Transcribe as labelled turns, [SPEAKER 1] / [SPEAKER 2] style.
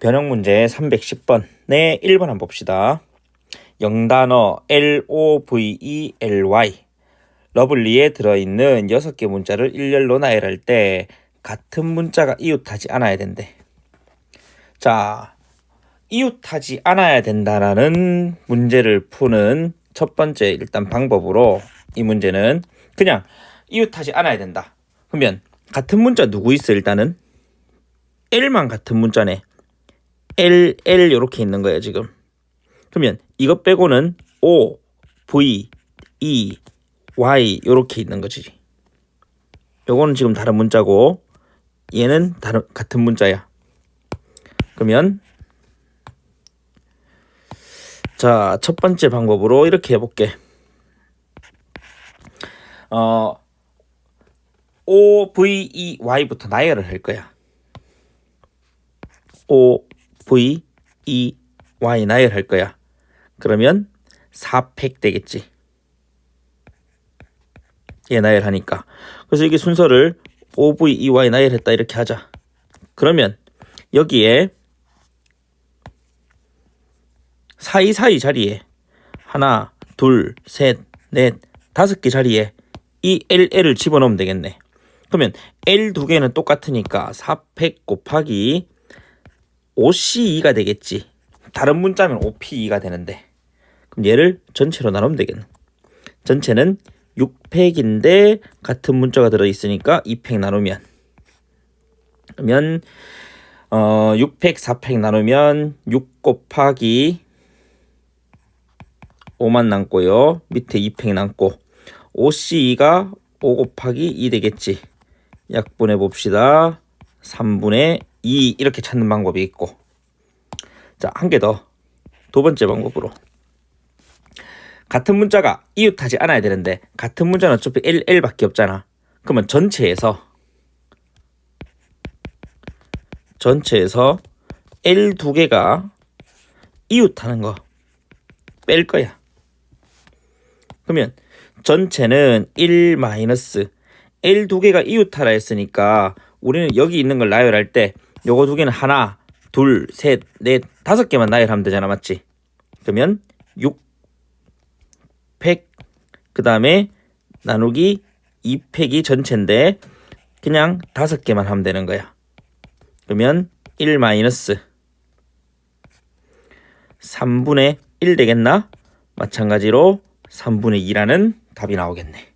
[SPEAKER 1] 변형 문제 310번의 1번 한번 봅시다. 영단어 L-O-V-E-L-Y 러블리에 들어있는 6개 문자를 일렬로 나열할 때 같은 문자가 이웃하지 않아야 된대. 자, 이웃하지 않아야 된다라는 문제를 푸는 첫 번째 일단 방법으로 이 문제는 그냥 이웃하지 않아야 된다. 그러면 같은 문자 누구 있어 일단은? L만 같은 문자네. L, L 이렇게 있는 거예요 지금. 그러면 이것 빼고는 O, V, E, Y 이렇게 있는 거지. 요거는 지금 다른 문자고 얘는 다른 같은 문자야. 그러면 자, 첫 번째 방법으로 이렇게 해 볼게. 어, O, V, E, Y부터 나열을 할 거야. O, V, E, Y 나열할 거야. 그러면 4팩 되겠지. 얘 나열하니까. 그래서 이게 순서를 O, V, E, Y 나열했다 이렇게 하자. 그러면 여기에 사이사이 자리에 하나, 둘, 셋, 넷, 다섯 개 자리에 이 LL을 집어넣으면 되겠네. 그러면 L 두 개는 똑같으니까 4팩 곱하기 5C2가 되겠지. 다른 문자면 5P2가 되는데. 그럼 얘를 전체로 나누면 되겠네. 전체는 6팩인데 같은 문자가 들어있으니까 2팩 나누면 그러면 어 6팩 4팩 나누면 6 곱하기 5만 남고요. 밑에 2팩 남고 5C2가 5 곱하기 2 되겠지. 약분해 봅시다. 3분의 2 이렇게 찾는 방법이 있고 자, 한 개 더. 두 번째 방법으로. 같은 문자가 이웃하지 않아야 되는데 같은 문자는 어차피 L, L밖에 없잖아. 그러면 전체에서 전체에서 L 두 개가 이웃하는 거 뺄 거야. 그러면 전체는 1 마이너스 L 두 개가 이웃하라 했으니까 우리는 여기 있는 걸 나열할 때 요거 두 개는 하나, 둘, 셋, 넷, 다섯 개만 나열하면 되잖아, 맞지? 그러면 6 팩 그 다음에 나누기 2팩이 전체인데 그냥 다섯 개만 하면 되는 거야. 그러면 1 마이너스 3분의 1 되겠나? 마찬가지로 3분의 2라는 답이 나오겠네.